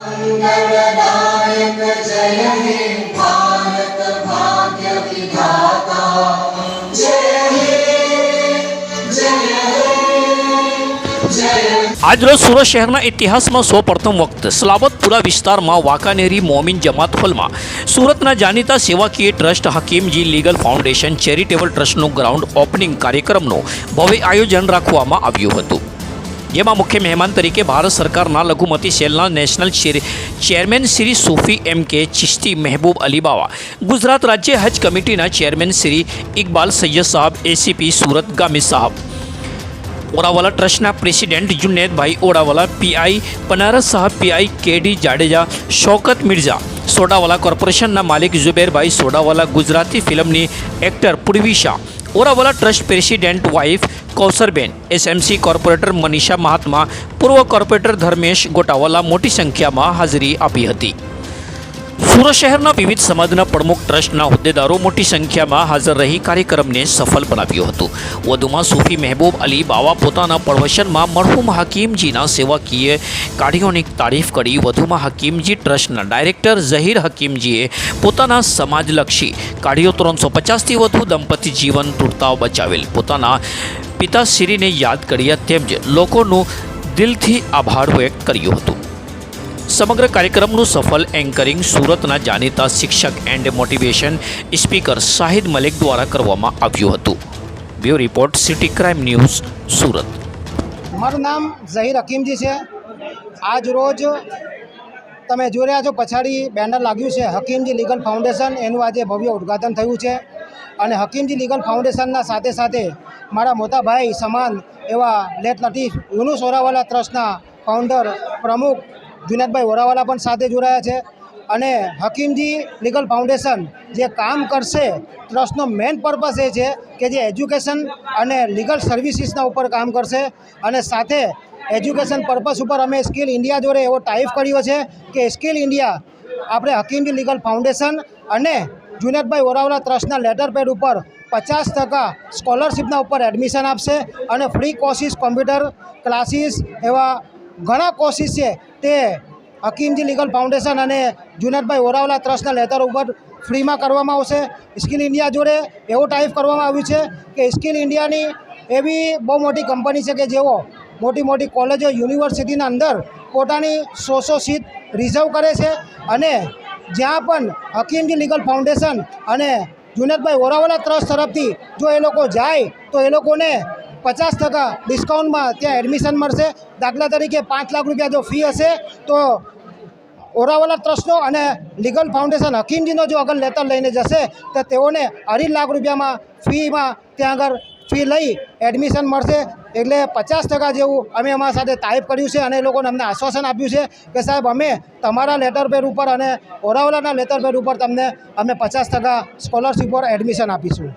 मंगलदायक जय हे भारत भाग्य विधाता जय हे जय हे जय આજરોજ સુરત શહેરના ઇતિહાસમાં સૌપ્રથમ વખત સલાબતપુરા વિસ્તારમાં વાંકાનેરી મોમિન જમાત હોલમાં સુરતના જાણીતા સેવાકીય trust Hakimji legal foundation charitable ટ્રસ્ટનું ground opening કાર્યક્રમનું ભવ્ય આયોજન રાખવામાં આવ્યું હતું જેમાં મુખ્ય મહેમાન તરીકે ભારત સરકારના લઘુમતી સેલના national chair- chairman Shri Sufi M K Chishti Mehboob Ali બાવા ગુજરાત રાજ્ય હજ કમિટીના ચેરમેન શ્રી ઇકબાલ સૈયદ સાહેબ એસીપી સુરત ગામી સાહેબ ઓરાવાલા ટ્રસ્ટના પ્રેસિડેન્ટ જુનેદભાઈ ઓરાવાલા પીઆઈ પનારસ સાહેબ પીઆઈ કેડી જાડેજા શૌકત મિર્ઝા સોડાવાલા કોર્પોરેશનના માલિક ઝુબેરભાઈ સોડાવાલા ગુજરાતી ફિલ્મની actor Purvi Shah Orawala trust president wife Kausarben SMC corporator Manisha Mahatma, પૂર્વ કોર્પોરેટર ધર્મેશ ગોટાવાલા મોટી સંખ્યામાં હાજરી આપી હતી. સુરત શહેરના વિવિધ સમાજના પ્રમુખ ટ્રસ્ટના હોદ્દેદારો મોટી સંખ્યામાં હાજર રહી કાર્યક્રમને સફળ બનાવ્યો હતો. વધુમાં સૂફી મહેબૂબ અલી બાવા પોતાના પ્રવચનમાં મરહુમ હકીમજીના સેવાકીય કાર્યોની તારીફ કરી વધુમાં હકીમજી ટ્રસ્ટના ડાયરેક્ટર ઝહીર હકીમજીએ પોતાના સમાજલક્ષી કાર્યો ત્રણસો પચાસથી વધુ દંપતી જીવન તૂટતા બચાવેલ. પોતાના પિતાશ્રીને યાદ કર્યા તેમજ લોકોનું દિલથી આભાર વ્યક્ત કર્યું હતું. સમગ્ર કાર્યક્રમનું સફળ એન્કરિંગ સુરતના જાણીતા શિક્ષક and motivation speaker Shahid Malik દ્વારા કરવામાં આવ્યું હતું. Bureau report, city crime news, Surat. મારું નામ ઝહીર હકીમજી છે. આજ રોજ તમે જોઈ રહ્યા છો, પછાડી બેનર લાગ્યું છે, હકીમજી લીગલ ફાઉન્ડેશન એનું આજે ભવ્ય ઉદ્ઘાટન થયું છે. અને હકીમજી લીગલ ફાઉન્ડેશનના સાથે સાથે મારા મોટા ભાઈ સમાન એવા લેટ લતીફ યુનુસ ઓરાવાલા ટ્રસ્ટના ફાઉન્ડર પ્રમુખ જુનેદભાઈ ઓરાવાલા પણ સાથે જોડાયા છે. અને હકીમજી લીગલ ફાઉન્ડેશન જે કામ કરશે, ટ્રસ્ટનો મેઇન પર્પસ એ છે કે જે એજ્યુકેશન અને લીગલ સર્વિસીસના ઉપર કામ કરશે. અને સાથે એજ્યુકેશન પર્પસ ઉપર અમે સ્કિલ ઇન્ડિયા જોડે એવો ટાઈપ કર્યો છે કે સ્કિલ ઇન્ડિયા, આપણે હકીમજી લીગલ ફાઉન્ડેશન અને જુનેદભાઈ ઓરાવલા ટ્રસ્ટના લેટર પેડ ઉપર પચાસ ટકા સ્કોલરશિપના ઉપર એડમિશન આપશે અને ફ્રી કોર્સિસ કોમ્પ્યુટર ક્લાસીસ એવા ઘણા કોર્સિસ છે તે હકીમજી લીગલ ફાઉન્ડેશન અને જુનેદભાઈ ઓરાવલા ટ્રસ્ટના લેટર ઉપર ફ્રીમાં કરવામાં આવશે. સ્કિલ ઇન્ડિયા જોડે એવું ટાઈપ કરવામાં આવ્યું છે કે સ્કિલ ઇન્ડિયાની એવી બહુ મોટી કંપની છે કે જેઓ મોટી મોટી કોલેજો યુનિવર્સિટીના અંદર પોતાની સો સો સીટ રિઝર્વ કરે છે અને જ્યાં પણ હકીમજી લીગલ ફાઉન્ડેશન અને જુનેદભાઈ ઓરાવાલા ટ્રસ્ટ તરફથી જો એ લોકો જાય, તો એ લોકોને પચાસ ટકા ડિસ્કાઉન્ટમાં ત્યાં એડમિશન મળશે. દાખલા તરીકે પાંચ લાખ રૂપિયા જો ફી હશે, તો ઓરાવાલા ટ્રસ્ટનો અને લીગલ ફાઉન્ડેશન હકીમજીનો જો અગર લેટર લઈને જશે, તો તેઓને અઢી લાખ રૂપિયામાં ફીમાં ત્યાં આગળ ફી લઈ એડમિશન મળશે. એટલે પચાસ ટકા જેવું અમે અમારા સાથે ટાઈપ કર્યું છે અને એ લોકોને અમને આશ્વાસન આપ્યું છે કે સાહેબ, અમે તમારા લેટર પેડ ઉપર અને ઓરાવલાના લેટર પેડ ઉપર તમને અમે પચાસ ટકા સ્કોલરશીપ પર એડમિશન આપીશું.